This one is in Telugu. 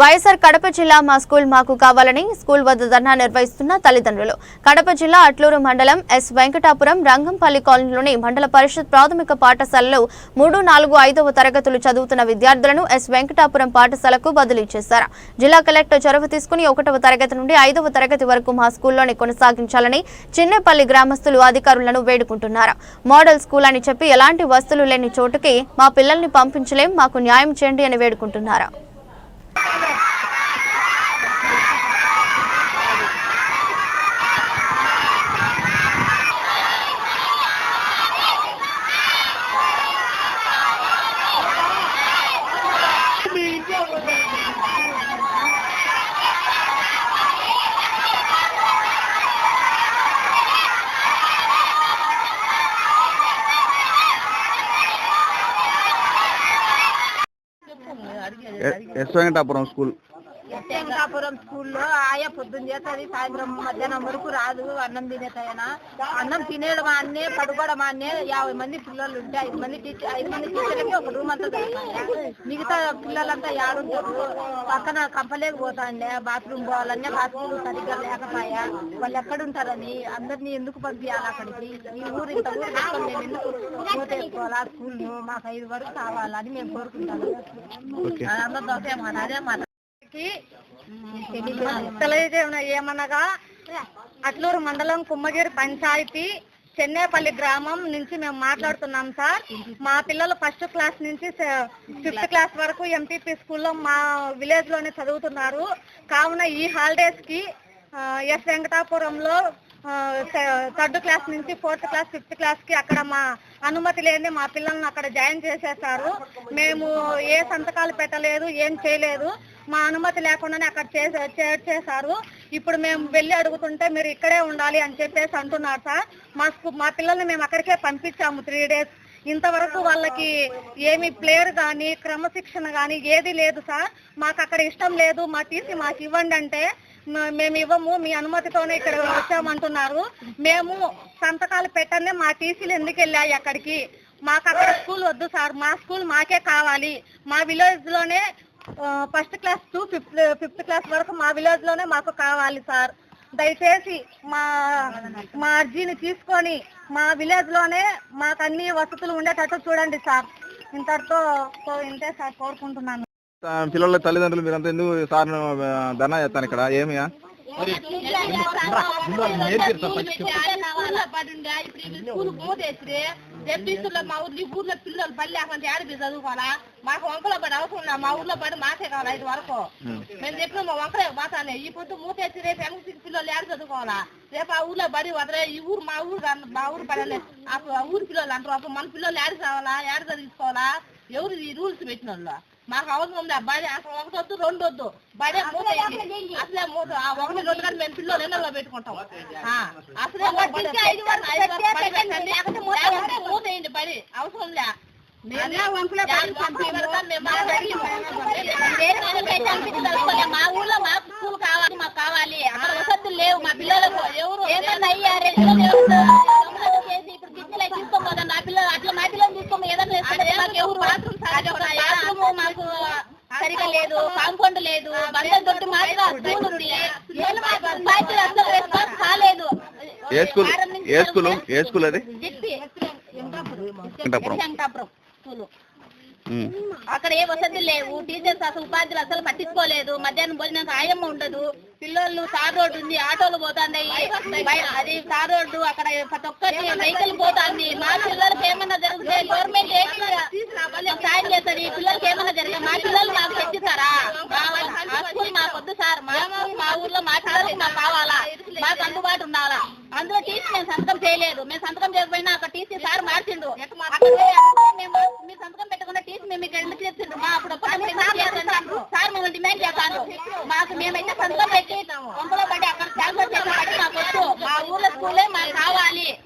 వైఎస్ఆర్ కడప జిల్లా మా స్కూల్ మాకు కావాలని స్కూల్ వద్ద ధర్నా నిర్వహిస్తున్న తల్లిదండ్రులు. కడప జిల్లా అట్లూరు మండలం ఎస్ వెంకటాపురం రంగంపల్లి కాలనీలోని మండల పరిషత్ ప్రాథమిక పాఠశాలలో మూడు నాలుగు ఐదవ తరగతులు చదువుతున్న విద్యార్థులను ఎస్ వెంకటాపురం పాఠశాలకు బదిలీ చేశారు. జిల్లా కలెక్టర్ చొరవ తీసుకుని ఒకటవ తరగతి నుండి ఐదవ తరగతి వరకు మా స్కూల్లోనే కొనసాగించాలని చిన్నపల్లి గ్రామస్తులు అధికారులను వేడుకుంటున్నారు. మోడల్ స్కూల్ అని చెప్పి ఎలాంటి వస్తువులు లేని చోటుకి మా పిల్లల్ని పంపించలేం మాకు న్యాయం చేయండి అని వేడుకుంటున్నారు. ఎ- ఎస్ వెంకటాపురం స్కూల్ వెంకటాపురం స్కూల్లో ఆయా పొద్దున్న చేస్తుంది సాయంత్రం మధ్యాహ్నం వరకు రాదు అన్నం తినేతాయనా? అన్నం తినేయడం అన్నే పడుకోవడం అన్నే యాభై మంది పిల్లలు ఉంటే ఐదు మంది టీచర్ ఐదు మంది టీచర్లకి ఒక రూమ్ అంతా దొరుకుతాయా మిగతా పిల్లలంతా యాడుంటారు? పక్కన కంపలేక పోతాండే బాత్రూమ్ పోవాలనే బాత్రూమ్ సరిగ్గా లేకపోయా? వాళ్ళు ఎక్కడుంటారని అందరినీ ఎందుకు పంపించాలి అక్కడికి? ఈ ఊరు ఇంత ఊరు మేము ఎందుకు పోతేసుకోవాలా స్కూల్ మాకు ఐదు వరకు కావాలని మేము కోరుకుంటాము. అదే మాట తెలియజేయడం ఏమనగా అట్లూరు మండలం కుమ్మగిరి పంచాయతీ చెన్నేపల్లి గ్రామం నుంచి మేము మాట్లాడుతున్నాం సార్. మా పిల్లలు ఫస్ట్ క్లాస్ నుంచి ఫిఫ్త్ క్లాస్ వరకు ఎంపీపీ స్కూల్లో మా విలేజ్లోనే చదువుతున్నారు. కావున ఈ హాలిడేస్కి ఎస్ వెంకటాపురంలో థర్డ్ క్లాస్ నుంచి ఫోర్త్ క్లాస్ ఫిఫ్త్ క్లాస్కి అక్కడ మా అనుమతి లేని మా పిల్లల్ని అక్కడ జాయిన్ చేసేసారు మేము ఏ సంతకాలు పెట్టలేదు ఏం చేయలేదు. మా అనుమతి లేకుండానే అక్కడ చేసేసారు చేర్చేశారు ఇప్పుడు మేము వెళ్ళి అడుగుతుంటే మీరు ఇక్కడే ఉండాలి అని చెప్పేసి అంటున్నారు సార్. మా మా పిల్లల్ని మేము అక్కడికే పంపించాము త్రీ డేస్. ఇంతవరకు వాళ్ళకి ఏమి ప్లేయర్ కానీ క్రమశిక్షణ కానీ ఏది లేదు సార్. మాకు అక్కడ ఇష్టం లేదు. మా టీసీ మాకు ఇవ్వండి అంటే మేము ఇవ్వము. మీ అనుమతితోనే ఇక్కడ వచ్చామంటున్నారు. మేము సంతకాలు పెట్టనే మా టీసీలు ఎందుకు వెళ్ళాయి అక్కడికి? మాకు అక్కడ స్కూల్ వద్దు సార్. మా స్కూల్ మాకే కావాలి. మా విలేజ్లోనే first class to fifth fifth class వరకు మా విలేజ్లోనే మాకు కావాలి సార్. దయచేసి మా మా అర్జీని తీసుకొని మా విలేజ్లోనే మాకు అన్ని వసతులు ఉండేటట్టు చూడండి సార్. ఇంతటితో ఇంతే సార్ కోరుకుంటున్నాను. పిల్లల తల్లిదండ్రులు మీరంతా ఎందుకు సార్ ధర్నా చేస్తాను ఇక్కడ? ఏమియా? పోతేసి రేపు మా ఊర్లో ఈ ఊర్లో పిల్లలు బడి లేకుండా ఆడిపి చదువుకోవాలా మాకు వంకలో పడి అవసరం మా ఊర్లో పడి మాకే కావాలి ఐదు వరకు మేము చెప్పిన మా వంకలే పోతానే ఈ పొద్దు మూతేసి రేపు ఎంసీ పిల్లలు ఆడి చదువుకోవాలా రేపు ఆ ఊర్లో బడి వదలే ఈ ఊరు మా ఊరు మా ఊరు పడలే ఆ ఊరు పిల్లలు అంటారు అప్పుడు మన పిల్లలు ఆడి కావాలా ఆడి చదివించుకోవాలా ఎవరు ఈ రూల్స్ పెట్టిన వాళ్ళు మాకు అవసరం ఉంది ఆ బడి అసలు ఒకటి వద్దు రెండు వద్దు. బడే మూత. అసలే మూత. ఆ ఒకటి రెండు కానీ మేము పిల్లలు ఎండలో పెట్టుకుంటాం. అసలే మూత బడి- అవసరం లే. మా ఊర్లో మాకు స్కూల్ కావాలి. మాకు కావాలి. అక్కడ వసతులు లేవు. మా పిల్లలకు ఎవరు? ఏదన్నా అయ్యారు? దొడ్డు మాత్రం స్కూల్ ఉంది. పంచాయతీలు అసలు రెస్పాన్స్ కాలేదు. ఏ స్కూల్? ఏ స్కూల్? ఏ స్కూల్ అది? వెంకటాపురం. అక్కడ ఏ వసతి లేవు. టీచర్స్ అసలు ఉపాధ్యులు అసలు పట్టించుకోలేదు. మధ్యాహ్నం భోజనం సాయమ్మ ఉండదు. పిల్లలు తార్ రోడ్డు ఉంది ఆటోలు పోతాయి అది తార్ రోడ్డు అక్కడ ప్రతి ఒక్కటి వెహికల్ పోతాంది. మా పిల్లలకి ఏమన్నా జరిగితే గవర్నమెంట్ ఏమి సాయం చేస్తుంది. పిల్లలకి ఏమన్నా జరిగితే మా పిల్లలు మాకు తెచ్చిస్తారా? మా- స్కూల్ మాకు వద్దు సార్. మా మా ఊర్లో మా పిల్లలకి మాకు కావాలా? మాకు అందుబాటు ఉండాలా? అందులో టీసీ మేము సంతకం చేయలేదు. మేము సంతకం చేయకపోయినా అక్కడ టీసీ సార్ మార్చిండు. మేము ఎందుకు చేస్తుండ్రు మా అప్పుడు సార్ మమ్మల్ని డిమాండ్ చేస్తాను మాకు మేమైతే సంతకం